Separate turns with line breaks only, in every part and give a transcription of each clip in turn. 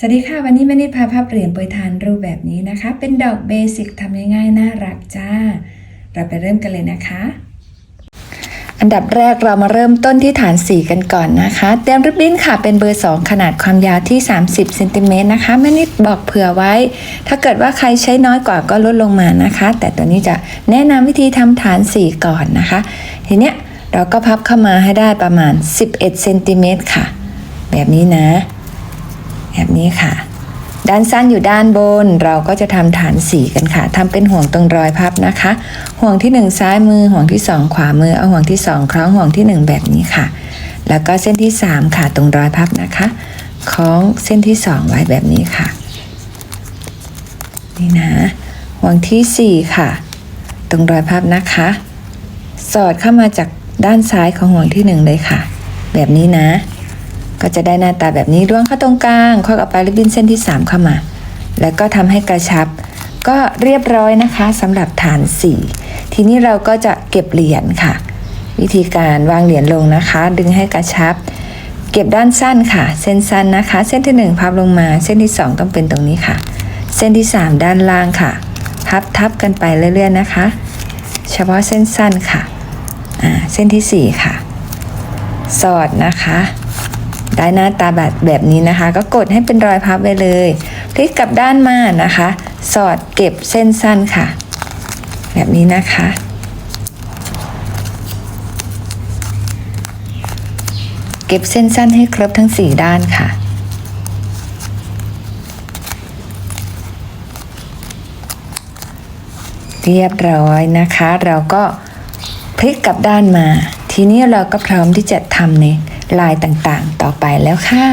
สวัสดีค่ะ วันนี้แม่นิดพาภาพเหรียญโปรยทานรูปแบบนี้นะคะ เป็นดอกเบสิกทำง่ายๆ น่ารักจ้า เราไปเริ่มกันเลยนะคะ อันดับแรกเรามาเริ่มต้นที่ฐานสีกันก่อนนะคะ เตรียมริบบิ้นค่ะ เป็นเบอร์ 2 ขนาดความยาวที่ 30เซนติเมตรนะคะแม่นิดบอกเผื่อไว้ ถ้าเกิดว่าใครใช้น้อยกว่าก็ลดลงมานะคะ แต่ตัวนี้จะแนะนำวิธีทำฐานสีก่อนนะคะ ทีเนี้ยเราก็พับเข้ามาให้ได้ประมาณ 11เซนติเมตรค่ะ แบบนี้นะ แบบนี้ค่ะ ด้านสั้นอยู่ด้านบน เราก็จะทำฐานสีกันค่ะทำเป็นห่วงตรงรอยพับนะคะ ห่วงที่ 1 ซ้ายมือ ห่วงที่ 2 ขวามือ เอาห่วงที่ 2 คล้องห่วงที่ 1 แบบนี้ค่ะ แล้วก็เส้นที่ 3 ค่ะ ตรงรอยพับนะคะ คล้องเส้นที่ 2 ไว้แบบนี้ค่ะ นี่นะ ห่วงทีสี่4 ค่ะ ตรงรอยพับนะคะ สอดเข้ามาจากด้านซ้ายของห่วงที่ 1 เลยค่ะ แบบนี้นะ ก็จะได้หน้าตาแบบนี้ร่วงเข้าตรงกลางควักเอาปลายริบบิ้นเส้นที่ 3 เข้ามา แล้วก็ทำให้กระชับ ก็เรียบร้อยนะคะสำหรับฐานสีทีนี้เราก็จะเก็บเหรียญค่ะ วิธีการวางเหรียญลงนะคะ ดึงให้กระชับ เก็บด้านสั้นค่ะ เส้นสั้นนะคะ เส้นที่ 1 พับลงมา เส้นที่ 2 ต้องเป็นตรงนี้ค่ะ เส้นที่ 3 ด้านล่างค่ะ พับทับกันไปเรื่อยๆนะคะ เฉพาะเส้นสั้นค่ะเส้นที่ 4 ค่ะ สอดนะคะ ได้หน้าตาแบบแบบนี้นะคะ ก็กดให้เป็นรอยพับไปเลยพลิกกลับด้านมานะคะ สอดเก็บเส้นสั้นค่ะ แบบนี้นะคะ เก็บเส้นสั้นให้ครบทั้ง 4 ด้านค่ะเรียบร้อยนะคะ เราก็พลิกกลับด้านมา ทีนี้เราก็พร้อมที่จะทำใน ลายต่างๆ ต่อไปแล้วค่ะ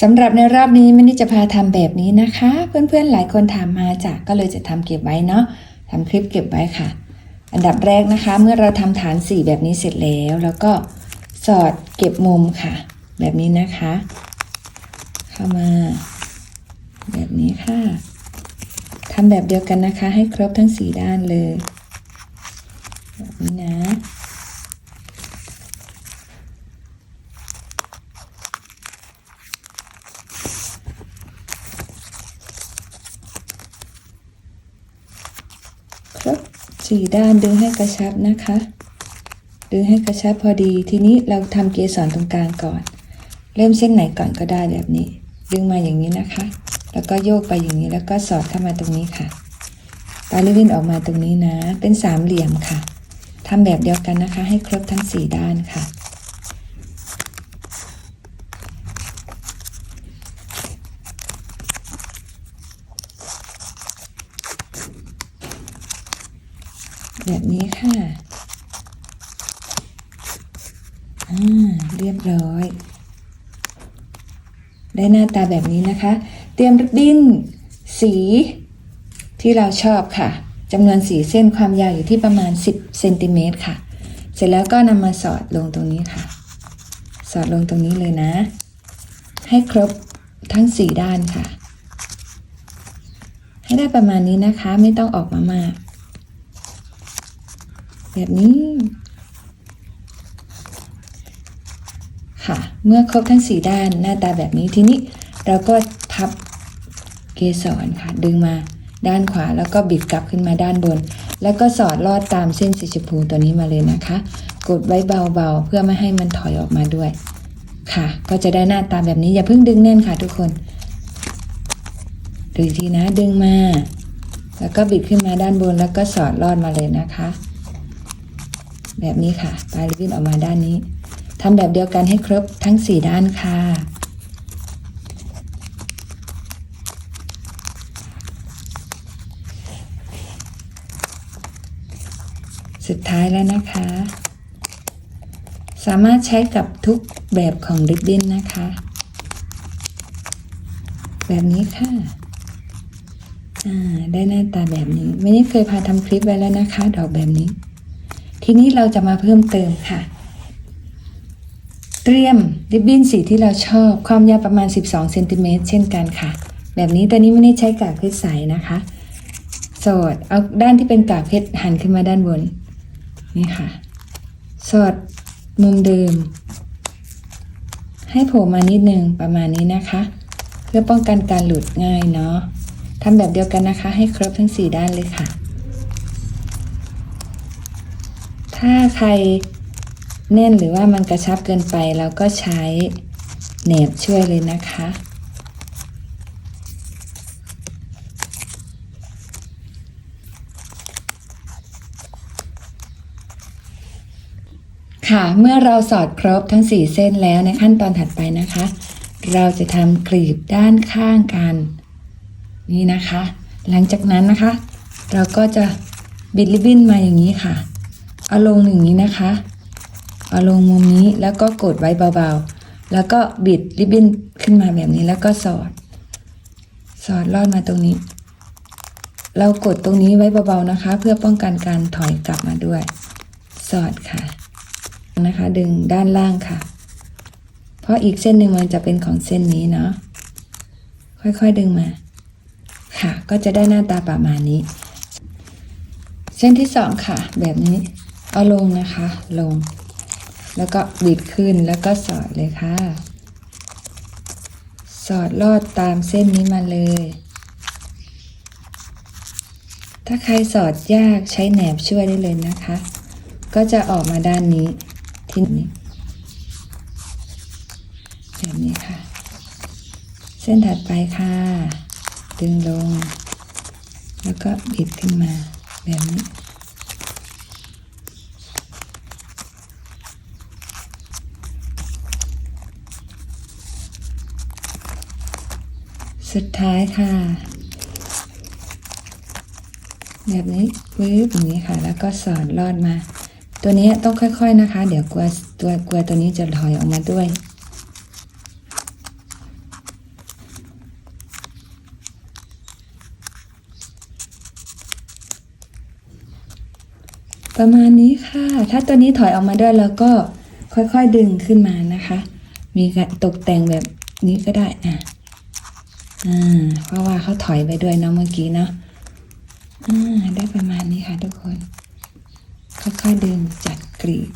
สำหรับในรอบนี้ไม่ได้จะพาทำแบบนี้นะคะ เพื่อนๆหลายคนถามมาจากก็เลยจะทำเก็บไว้เนาะทำคลิปเก็บไว้ค่ะ อันดับแรกนะคะ เมื่อเราทำฐานสีแบบนี้เสร็จแล้ว แล้วก็สอดเก็บมุมค่ะ แบบนี้นะคะ เข้ามา แบบนี้ค่ะทำแบบเดียวกันนะคะ ให้ครบทั้งสีด้านเลย แบบนี้นะ ครบ สี่ด้านดึงให้กระชับนะคะ ดึงให้กระชับพอดี ทีนี้เราทำเกสรตรงกลางก่อน เริ่มเส้นไหนก่อนก็ได้แบบนี้ ดึงมาอย่างนี้นะคะ แล้วก็โยกไปอย่างนี้แล้วก็สอดเข้ามาตรงนี้ค่ะปลายลิ้นออกมาตรงนี้นะ เป็นสามเหลี่ยมค่ะทำแบบเดียวกันนะคะ ให้ครบทั้งสี่ด้านค่ะ แบบนี้ค่ะอ่าเรียบร้อย ได้หน้าตาแบบนี้นะคะ เตรียมริบบิ้นสีที่เราชอบค่ะจำนวนสีเส้นความยาวอยู่ที่ประมาณ 10เซนติเมตรค่ะ เสร็จแล้วก็นำมาสอดลงตรงนี้ค่ะ สอดลงตรงนี้เลยนะ ให้ครบทั้งสี่ด้านค่ะ ให้ได้ประมาณนี้นะคะ ไม่ต้องออกมามาก แบบนี้ ค่ะ เมื่อครบทั้งสี่ด้านหน้าตาแบบนี้ทีนี้เราก็พับเกสรค่ะ ดึงมาด้านขวาแล้วก็บิดกลับขึ้นมาด้านบน แล้วก็สอดลอดตามเส้นสีชมพูตัวนี้มาเลยนะคะ กดไว้เบาๆ เพื่อไม่ให้มันถอยออกมาด้วย ค่ะ ก็จะได้หน้าตาแบบนี้อย่าเพิ่งดึงแน่นค่ะทุกคนดูอีกทีนะดึงมา แล้วก็บิดขึ้นมาด้านบนแล้วก็สอดลอดมาเลยนะคะ แบบนี้ค่ะ ปลายริบบิ้นออกมาด้านนี้ทำแบบเดียวกันให้ครบทั้ง 4 ด้านค่ะ สุดท้ายแล้วนะคะ สามารถใช้กับทุกแบบของริบบิ้นนะคะ แบบนี้ค่ะอ่าได้หน้าตาแบบนี้ ไม่ได้เคยพาทำคลิปไว้แล้วนะคะ ดอกแบบนี้ ทีนี้เราจะมาเพิ่มเติมค่ะ เตรียมริบบิ้นสีที่เราชอบความยาวประมาณ 12เซนติเมตรเช่นกันค่ะ แบบนี้ตัวนี้ไม่ได้ใช้กากเพชรใสนะคะ สอดเอาด้านที่เป็นกากเพชรหันขึ้นมาด้านบน นี่ค่ะ สอดมุมเดิม ให้โผล่มานิดนึงประมาณนี้นะคะ เพื่อป้องกันการหลุดง่ายเนาะทำแบบเดียวกันนะคะ ให้ครบทั้ง 4 ด้านเลยค่ะ ถ้าใครแน่นหรือว่ามันกระชับเกินไปเราก็ใช้แหนบช่วยเลยนะคะ ค่ะเมื่อเราสอดครบทั้ง 4 เส้นแล้วในขั้นตอนถัดไปนะคะ เราจะทำกรีบด้านข้างกันนี่นะคะ หลังจากนั้นนะคะ เราก็จะบิดริบบิ้นมาอย่างนี้ค่ะ เอาลงอย่างนี้นะคะ เอาลงมุมนี้แล้วก็กดไว้เบาๆ แล้วก็บิดริบบิ้นขึ้นมาแบบนี้แล้วก็สอด สอดลอดมาตรงนี้ เรากดตรงนี้ไว้เบาๆนะคะ เพื่อป้องกันการถอยกลับมาด้วย สอดค่ะ นะคะ ดึงด้านล่างค่ะ เพราะอีกเส้นหนึ่งมันจะเป็นของเส้นนี้เนาะ ค่อยๆดึงมา ค่ะ ก็จะได้หน้าตาประมาณนี้ เส้นที่สองค่ะ แบบนี้ เอาลงนะคะ ลง แล้วก็บิดขึ้นแล้วก็สอดเลยค่ะ สอดลอดตามเส้นนี้มาเลย ถ้าใครสอดยากใช้แหนบช่วยได้เลยนะคะ ก็จะออกมาด้านนี้ที่นี้แบบนี้ค่ะ เส้นถัดไปค่ะ ดึงลง แล้วก็บิดขึ้นมาแบบนี้ สุดท้ายค่ะ แบบนี้ปึ๊บอย่างนี้ค่ะ แล้วก็สอดลอดมา ตัวนี้ต้องค่อย ๆนะคะ เดี๋ยวกลัวตัวกลัวตัวนี้จะถอยออกมาด้วยประมาณนี้ค่ะ ถ้าตัวนี้ถอยออกมาด้วยแล้วก็ค่อยๆดึงขึ้นมานะคะ มีการตกแต่งแบบนี้ก็ได้อะ อ่าเพราะว่าเขาถอยไปด้วยเนาะเมื่อกี้เนาะอ่าได้ประมาณนี้ค่ะทุกคน ค่อยๆดึงจัดกรีบ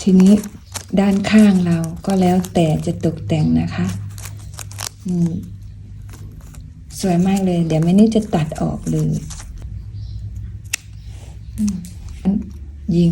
ทีนี้ด้านข้างเราก็แล้วแต่จะตกแต่งนะคะอืมสวยมากเลย เดี๋ยวแม่นี่จะตัดออกเลยยิง